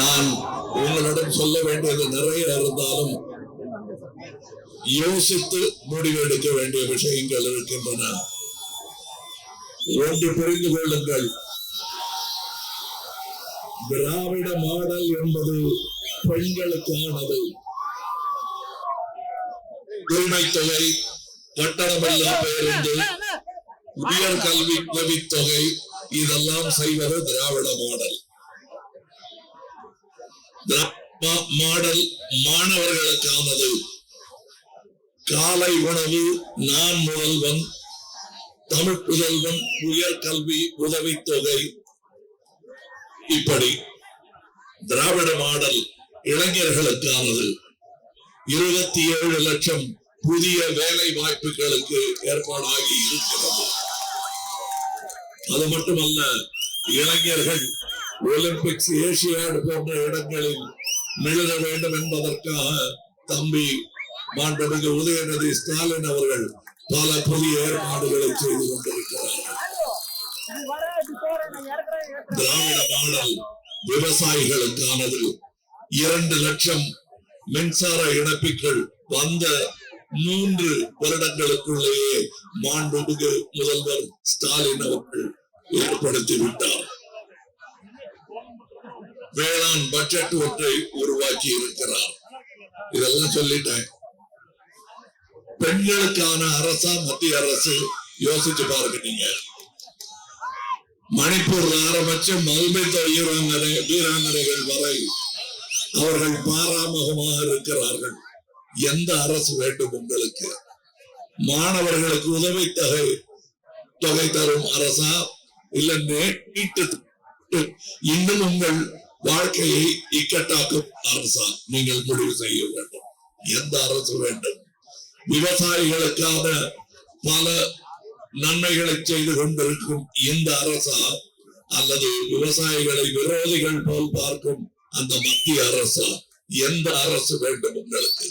நான் உங்களிடம் சொல்ல வேண்டியது நிறைய இருந்தாலும் யோசித்து முடிவெடுக்க வேண்டிய விஷயங்கள் இருக்கின்றன. ஒன்று புரிந்து கொள்ளுங்கள். திராவிட மாடல் என்பது பெண்களுக்கானது. உரிமை தொகை கட்டணமில்லா பேருந்து உயர் கல்வி உதவித்தொகை இதெல்லாம் செய்வது திராவிட மாடல். மாடல் மாணவர்களுக்கானது. காலை உணவு நான் முதல்வன் தமிழ் புதல்வன் உயர்கல்வி உதவித்தொகை இப்படி திராவிட மாடல் இளைஞர்களுக்கானது. இருபத்தி ஏழு லட்சம் புதிய வேலை வாய்ப்புகளுக்கு ஏற்பாடாகி இருக்கிறது. அது மட்டுமல்ல இளைஞர்கள் ஒலிம்பிக்ஸ் ஏசியாடு போன்ற இடங்களில் மிளக வேண்டும் என்பதற்காக தம்பி மாண்புமிகு உதயநிதி ஸ்டாலின் அவர்கள் பல புதிய ஏற்பாடுகளை செய்து கொண்டிருக்கிறார். திராவிட மாடல் விவசாயிகளுக்கானது இரண்டு லட்சம் மின்சார இணைப்புகள் வந்த மூன்று வருடங்களுக்குள்ளேயே மாண்புமிகு முதல்வர் ஸ்டாலின் அவர்கள் ஏற்படுத்திவிட்டார். வேளாண் பட்ஜெட் ஒன்றை உருவாக்கி இருக்கிறார். இதெல்லாம் சொல்லிட்டேன். பெண்களுக்கான அரசா மத்திய அரசு யோசிச்சு பாருங்க நீங்க. மணிப்பூர்ல ஆரம்பிச்சு மல்மித்த வீராங்கனை வீராங்கனைகள் வரை அவர்கள் பாராமுகமாக இருக்கிறார்கள். எந்த அரசு வேண்டும் உங்களுக்கு? மாணவர்களுக்கு உதவி தொகை தொகை தரும் அரசா? இல்ல நீட்டு இன்னும் உங்கள் வாழ்க்கையை இக்கட்டாக்கும் அரசா நீங்கள் முடிவு செய்ய வேண்டும். எந்த அரசு வேண்டும்? விவசாயிகளுக்கான பல நன்மைகளை செய்து கொண்டிருக்கும் இந்த அரசா அல்லது விவசாயிகளை விரோதிகள் போல் பார்க்கும் அந்த மத்திய அரசா எந்த அரசு வேண்டும் உங்களுக்கு?